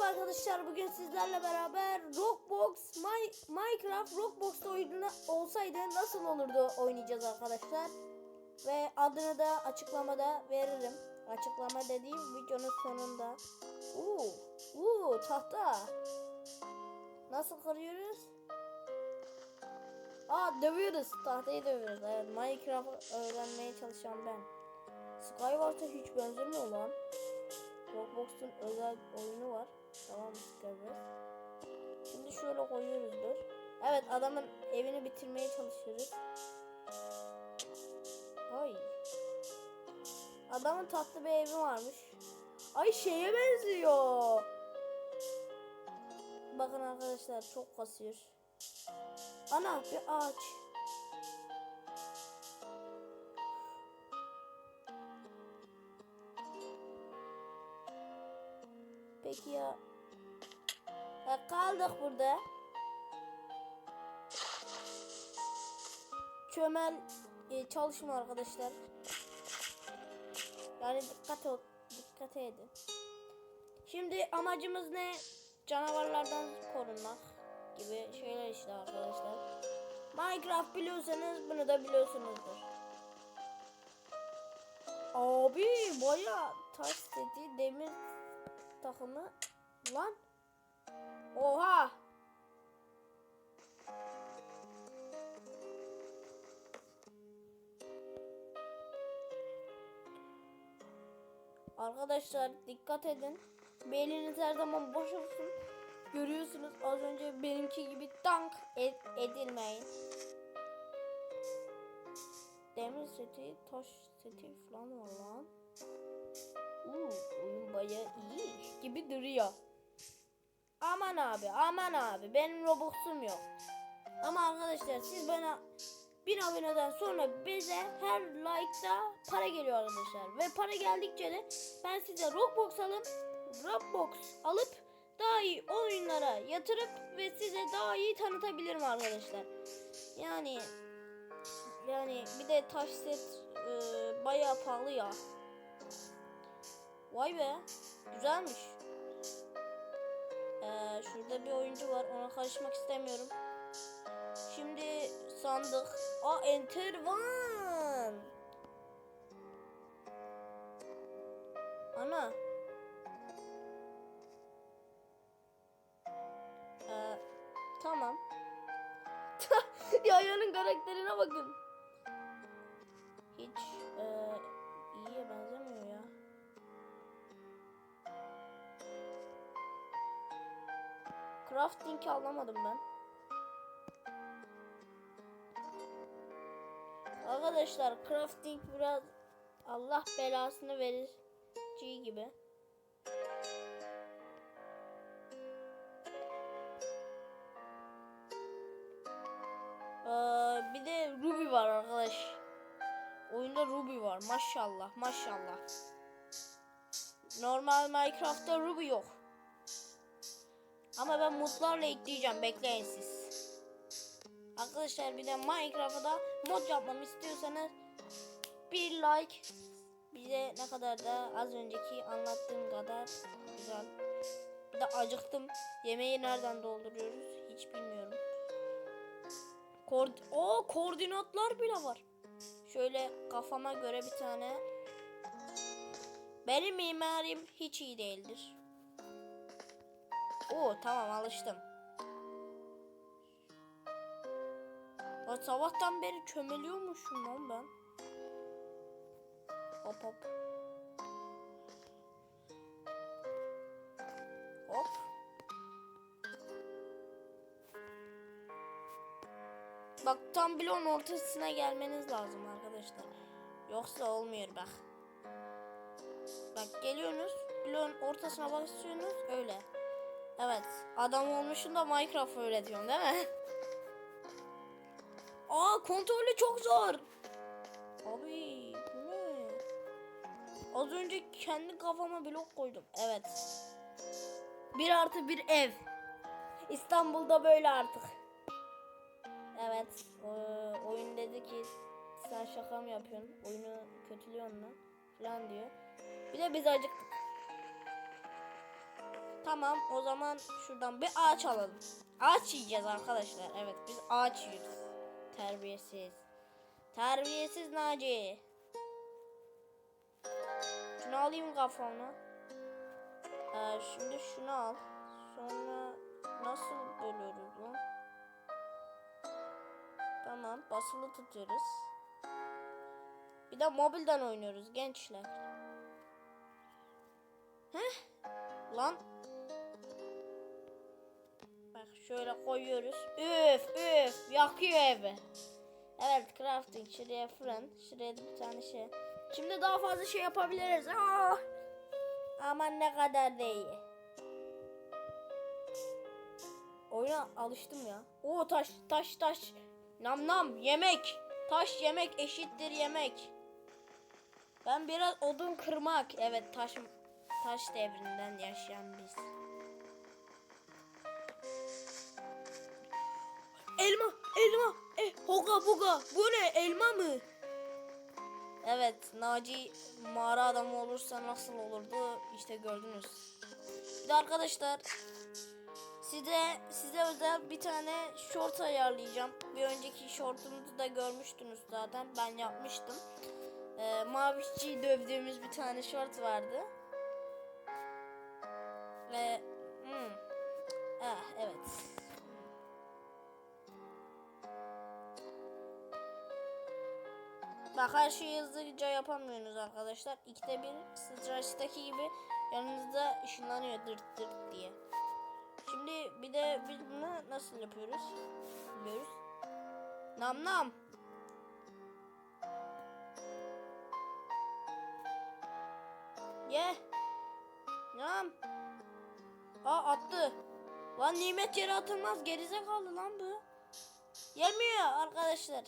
Merhaba arkadaşlar. Bugün sizlerle beraber Roblox, My, Minecraft Roblox'ta oyunu olsaydı nasıl olurdu oynayacağız arkadaşlar. Ve adını da açıklamada veririm. Açıklama dediğim videonun sonunda. Uuu, uuu tahta. Nasıl kırıyoruz? Aa dövüyoruz. Tahtayı dövüyoruz. Evet Minecraft öğrenmeye çalışan ben. Skywars'a hiç benzemiyor lan. Roblox'un özel oyunu var. Tamam Skywars. Şimdi şöyle koyuyoruzdur. Evet adamın evini bitirmeye çalışıyoruz. Ay. Adamın tatlı bir evi varmış. Ay şeye benziyor. Bakın arkadaşlar çok kasıyor. Ana bir ağaç. Peki ya. Ha, kaldık burada. Çömel e, çalışma arkadaşlar. Yani dikkat ol, dikkat edin. Şimdi amacımız ne? Canavarlardan korunmak gibi şeyler işte arkadaşlar. Minecraft biliyorsanız bunu da biliyorsunuzdur. Abi baya taş seti demir takımı lan. Oha. Arkadaşlar dikkat edin. Beyniniz her zaman boş olsun. Görüyorsunuz az önce benimki gibi tank ed- edilmeyin. Demir seti, taş seti falan var lan. Oyun baya iyi gibi duruyor. Aman abi aman abi benim Robux'um yok. Ama arkadaşlar siz bana bin aboneden sonra bize her like'da para geliyor arkadaşlar. Ve para geldikçe de ben size Roblox alıp Roblox alıp daha iyi oyunlara yatırıp ve size daha iyi tanıtabilirim arkadaşlar. Yani yani bir de taş set e, bayağı pahalı ya. Vay be. Güzelmiş. Ee, şurada bir oyuncu var. Ona karışmak istemiyorum. Şimdi sandık. Aa enter one. Crafting'i alamadım ben. Arkadaşlar crafting biraz Allah belasını verir gibi. Ee, bir de Ruby var arkadaş. Oyunda Ruby var. Maşallah, maşallah. Normal Minecraft'ta Ruby yok. Ama ben mutlarla ekleyeceğim. Bekleyin siz. Arkadaşlar bir de Minecraft'a da mod yapmamı istiyorsanız bir like bize ne kadar da az önceki anlattığım kadar güzel. Bir de acıktım. Yemeği nereden dolduruyoruz hiç bilmiyorum. Koord o koordinatlar bile var. Şöyle kafama göre bir tane. Benim mimarim hiç iyi değildir. Oo tamam alıştım. Ya sabahtan beri çömeliyormuşum lan ben. Hop hop. Hop. Bak tam bloğun ortasına gelmeniz lazım arkadaşlar. Yoksa olmuyor bak. Bak geliyorsunuz bloğun ortasına basıyorsunuz öyle. Evet adam olmuşsun da Minecraft öğretiyorsun değil mi? Aa kontrolü çok zor. Abi ne? Az önce kendi kafama blok koydum. Evet. Bir artı bir ev. İstanbul'da böyle artık. Evet. e, oyun dedi ki sen şaka mı yapıyorsun? Oyunu kötülüyorsun lan. Falan diyor. Bir de biz acıktık. Tamam o zaman şuradan bir ağaç alalım. Ağaç yiyeceğiz arkadaşlar. Evet biz ağaç yiyoruz. Terbiyesiz. Terbiyesiz Naci. Şunu alayım kafamla. Ee, şimdi şunu al. Sonra nasıl bölüyoruz lan? Tamam basılı tutuyoruz. Bir de mobilden oynuyoruz gençler. Heh. Lan. Şöyle koyuyoruz. Üf üf yakıyor evi. Evet crafting şuraya fırın. Şuraya da bir tane şey. Şimdi daha fazla şey yapabiliriz. Aa! Aman ne kadar da iyi. Oyuna alıştım ya. Oo taş taş taş. Nam nam yemek. Taş yemek eşittir yemek. Ben biraz odun kırmak. Evet taş taş devrinden yaşayan biz. Elma, e, hoga buga. Bu ne? Elma mı? Evet, Naci mağara adamı olursa nasıl olurdu? İşte gördünüz. Bir de arkadaşlar size size özel bir tane short ayarlayacağım. Bir önceki shortumuzu da görmüştünüz zaten. Ben yapmıştım. Ee, Mavişçiyi dövdüğümüz bir tane short vardı. Ve Her şeyi hızlıca yapamıyorsunuz arkadaşlar. İkide bir Sıçraç'taki gibi yanınızda ışınlanıyor dırt dırt diye. Şimdi bir de biz bunu nasıl yapıyoruz? Biliyoruz. Nam nam. Ye. Nam. Aa attı. Lan nimet yere atılmaz. Gerizekalı lan bu. Yemiyor arkadaşlar.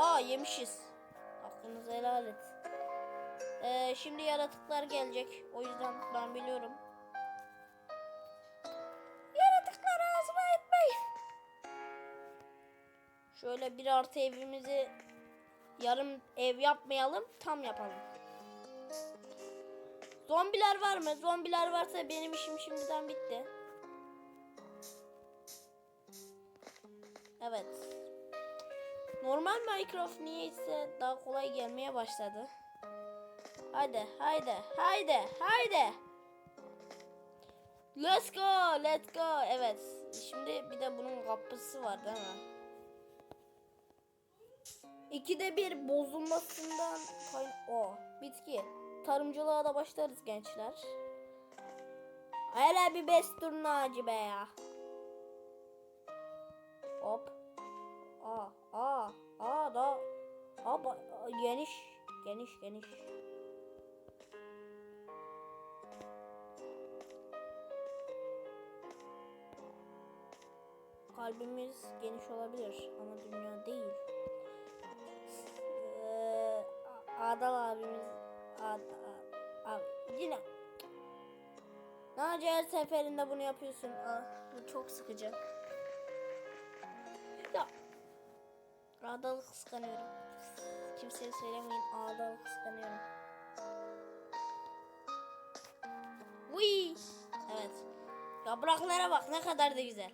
Aa yemişiz. Hakkınızı helal et. Ee, şimdi yaratıklar gelecek. O yüzden ben biliyorum. Yaratıklar ağzıma etmeyin. Şöyle bir artı evimizi yarım ev yapmayalım. Tam yapalım. Zombiler var mı? Zombiler varsa benim işim şimdiden bitti. Evet. Normal Minecraft niyeyse daha kolay gelmeye başladı. Haydi, haydi, haydi, haydi. Let's go, let's go. Evet. Şimdi bir de bunun kapısı var değil mi? İkide bir bozulmasından o bitki. Tarımcılığa da başlarız gençler. Hele bir beş turnacı be ya. Hop. Aa, aa, aa da. Aa, geniş, geniş, geniş. Kalbimiz geniş olabilir ama dünya değil. Ee, Adal abimiz Ad, abi yine Naci her seferinde bunu yapıyorsun. Aa, bu çok sıkıcı. Ya Adalı kıskanıyorum. Kimseye söylemeyin. Adalı kıskanıyorum. Uy. Evet. Yapraklara bak ne kadar da güzel.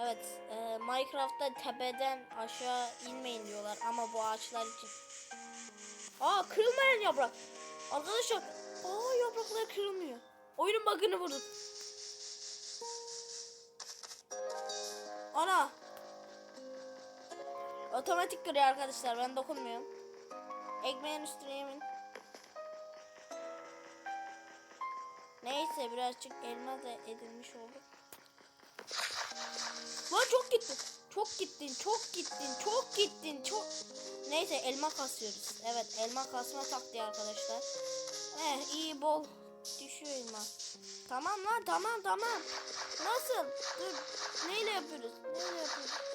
Evet, e, Minecraft'ta tepeden aşağı inmeyin diyorlar ama bu ağaçlar için. Aa kırılmayan yaprak. Arkadaşlar, aa yapraklar kırılmıyor. Oyunun bug'ını bulduk. Ana. Otomatik kırıyor arkadaşlar. Ben dokunmuyorum. Ekmeğin üstüne yemin. Neyse birazcık elma da edilmiş oldu. Lan çok gittin. Çok gittin. Çok gittin. Çok gittin. Çok. Neyse elma kasıyoruz. Evet elma kasma taktiği arkadaşlar. Eh iyi bol düşüyor elma. Tamam lan tamam tamam. Nasıl? Dur. Neyle yapıyoruz? Neyle yapıyoruz?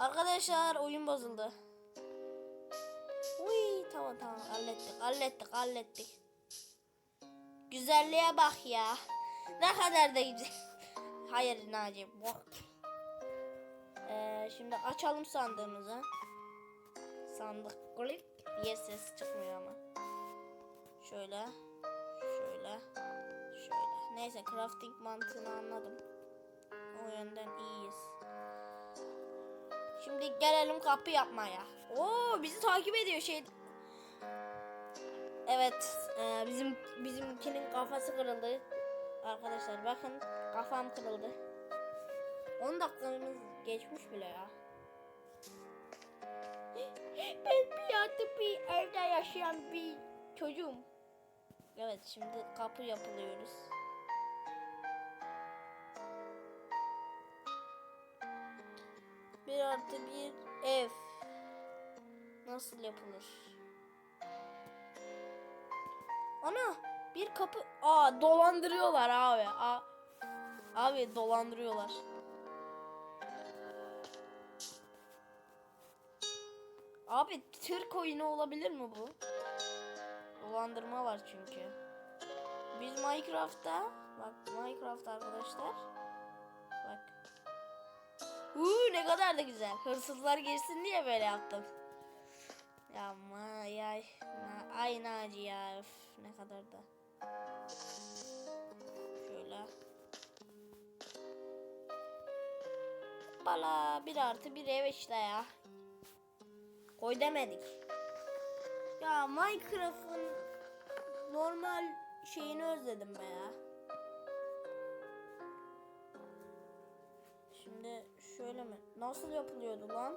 Arkadaşlar oyun bozuldu. Uy tamam tamam hallettik hallettik hallettik. Güzelliğe bak ya. Ne kadar da güzel. Hayır Naci. Ee, şimdi açalım sandığımızı. sandık klik diye ses çıkmıyor ama. Şöyle. Şöyle. Şöyle. Neyse crafting mantığını anladım. O yönden iyiyiz. Şimdi gelelim kapı yapmaya. Oo bizi takip ediyor şey. Evet, e, bizim bizimkinin kafası kırıldı. Arkadaşlar bakın kafam kırıldı. 10 dakikamız geçmiş bile ya. Ben bir artık bir evde yaşayan bir çocuğum. Evet şimdi kapı yapılıyoruz. Nasıl yapılır? Ana bir kapı. Aa dolandırıyorlar abi. Aa, abi dolandırıyorlar. Abi Türk oyunu olabilir mi bu? Dolandırma var çünkü. Biz Minecraft'ta bak Minecraft arkadaşlar. Bak. Uuu ne kadar da güzel. Hırsızlar girsin diye böyle yaptım. Ya ma ya ma, ay Naci ya öf, ne kadar da. Şöyle. Bala bir artı bir ev işte ya. Koy demedik. Ya Minecraft'ın normal şeyini özledim be ya. Şimdi şöyle mi? Nasıl yapılıyordu lan?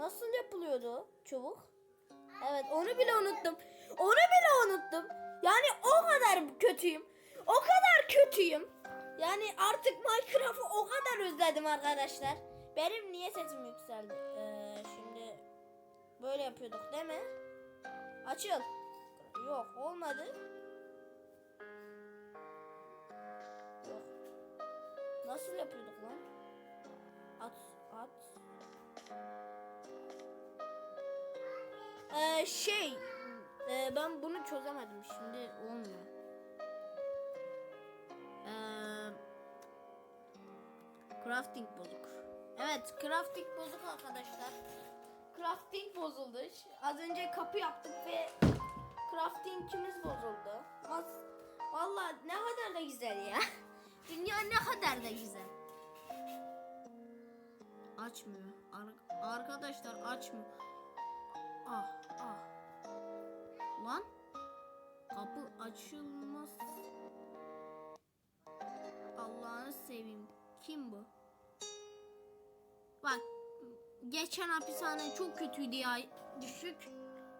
Nasıl yapılıyordu çubuk? Evet onu bile unuttum. Onu bile unuttum. Yani o kadar kötüyüm. O kadar kötüyüm. Yani artık Minecraft'ı o kadar özledim arkadaşlar. Benim niye sesim yükseldi? Ee, şimdi böyle yapıyorduk değil mi? Açıl. Yok olmadı. Yok. Nasıl yapıyorduk lan? At at. Ee, şey e, ben bunu çözemedim şimdi olmuyor. Ee, crafting bozuk. Evet crafting bozuk arkadaşlar. Crafting bozuldu. Az önce kapı yaptık ve craftingimiz bozuldu. Mas Vallahi ne kadar da güzel ya. Dünya ne kadar da güzel. Açmıyor. Ar- arkadaşlar açmıyor. Ah. Lan kapı açılmaz. Allah'ını seveyim. Kim bu? Bak geçen hapishane çok kötüydü ya. Düşük.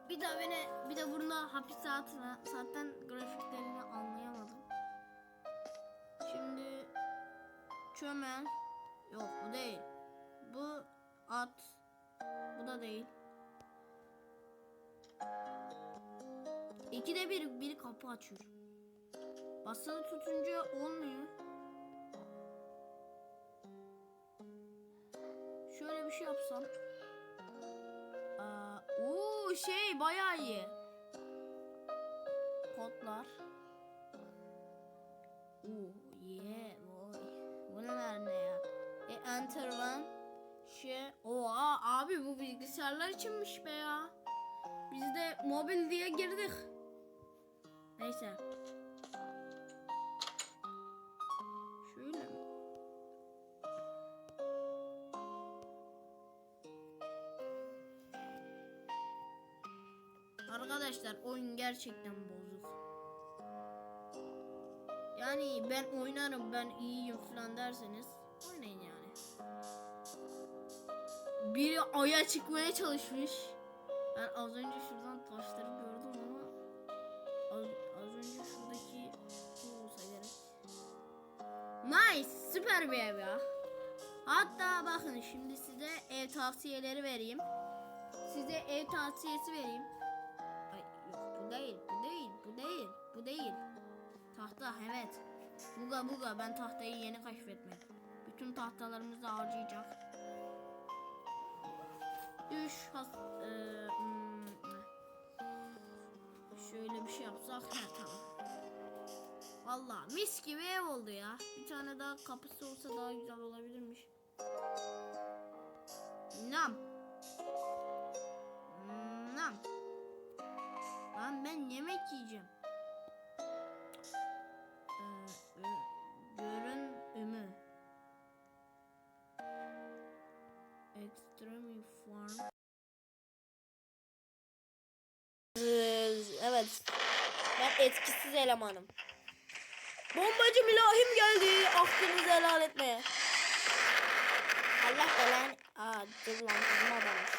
Bir de beni bir de burada hapis hayatına zaten grafiklerini anlayamadım. Şimdi çömel. Yok bu değil. Bu at. Bu da değil. İkide bir bir kapı açıyor. Basılı tutunca olmuyor. Şöyle bir şey yapsam. Aa, şey bayağı iyi. Kodlar. Oo yeah boy. Bu neler ne ya? E, enter one. Şey. Oha abi bu bilgisayarlar içinmiş be ya. Biz de mobil diye girdik. Neyse. Şöyle mi? Arkadaşlar oyun gerçekten bozuk. Yani ben oynarım ben iyiyim falan derseniz oynayın yani. Biri aya çıkmaya çalışmış. Ben az önce şuradan taşları gördüm ama önce şuradaki bu olsa. Nice süper bir ev ya. Hatta bakın şimdi size ev tavsiyeleri vereyim. Size ev tavsiyesi vereyim. Ay bu değil, bu değil, bu değil, bu değil. Tahta evet. Buga buga ben tahtayı yeni keşfetmedim. Bütün tahtalarımızı harcayacak. Düş has eee, tamam. Valla mis gibi ev oldu ya. Bir tane daha kapısı olsa daha güzel olabilirmiş. Nam. Nam. Lan ben yemek yiyeceğim. Ee, görün ümü. Extreme Farm. Evet. Ben etkisiz elemanım. Bombacı milahim geldi. Aklınızı helal etmeye. Allah belanı. Aa dur lan bizim adammış.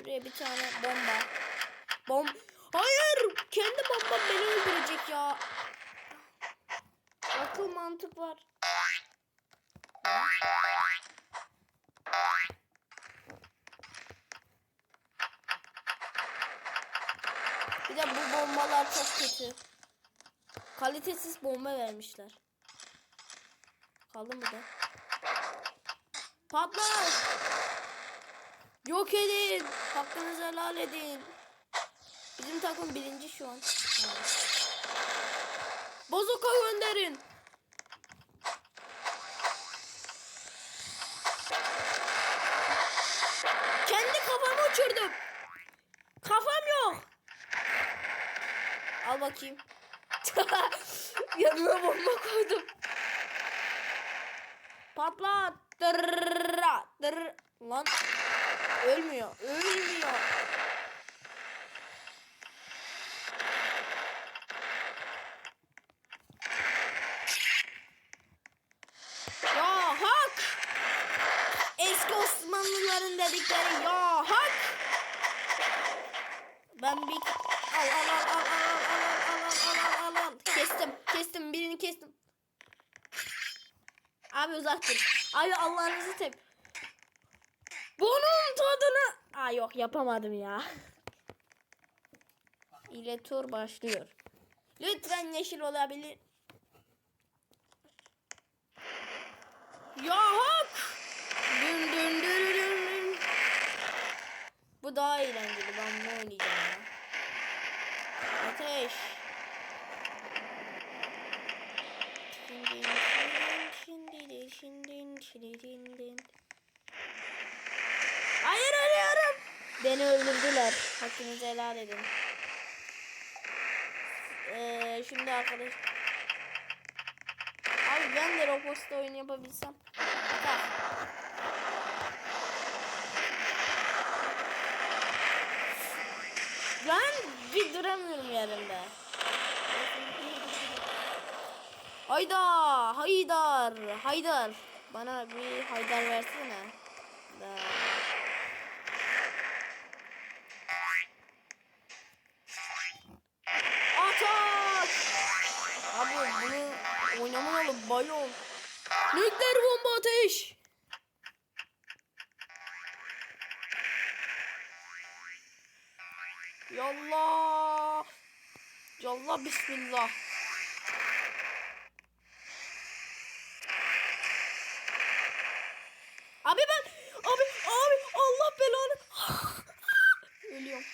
Şuraya bir tane bomba. Bom. Hayır. Kendi bombam beni öldürecek ya. Akıl mantık var. Bombalar çok kötü. Kalitesiz bomba vermişler. Kaldı mı da? Patlar! Yok edin! Hakkınızı helal edin. Bizim takım birinci şu an. Bozuka gönderin. Kendi kafamı uçurdum. Kafam yok. Al bakayım. Yanına bomba koydum. Patlat. Dırra, dırr. Lan ölmüyor. Ölmüyor. Abi uzak dur. Abi Allah'ınızı tep. Bunun tadını. Aa yok yapamadım ya. İle tur başlıyor. Lütfen yeşil olabilir. Beni öldürdüler. Hakkınızı helal edin. Ee, şimdi arkadaş. Abi ben de Roblox'ta oyun yapabilsem. Tamam. Ben bir duramıyorum yerimde. Hayda, haydar, haydar. Bana bir haydar versene. Bismillah. Abi ben abi abi Allah belanı. Ölüyorum.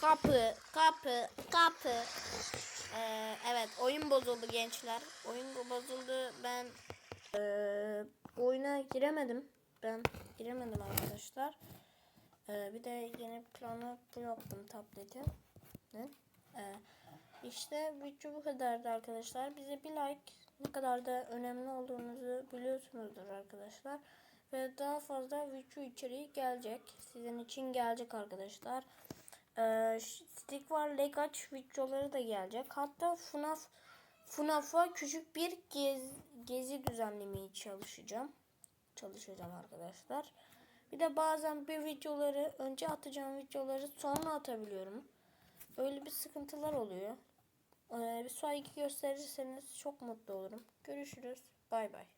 Kapı, kapı, kapı. Ee, evet, oyun bozuldu gençler. Oyun bozuldu. Ben ee, oyuna giremedim. Ben giremedim arkadaşlar. Ee, bir de yeni planı yaptım tableti. Ne? Ee, işte video bu kadardı arkadaşlar. Bize bir like ne kadar da önemli olduğunuzu biliyorsunuzdur arkadaşlar. Ve daha fazla video içeriği gelecek. Sizin için gelecek arkadaşlar. Ee, Stick var Legaç videoları da gelecek. Hatta FNAF FNAF'a küçük bir gez, gezi düzenlemeye çalışacağım. Çalışacağım arkadaşlar. Bir de bazen bir videoları önce atacağım videoları sonra atabiliyorum. Öyle bir sıkıntılar oluyor. Ee, bir saygı gösterirseniz çok mutlu olurum. Görüşürüz. Bay bay.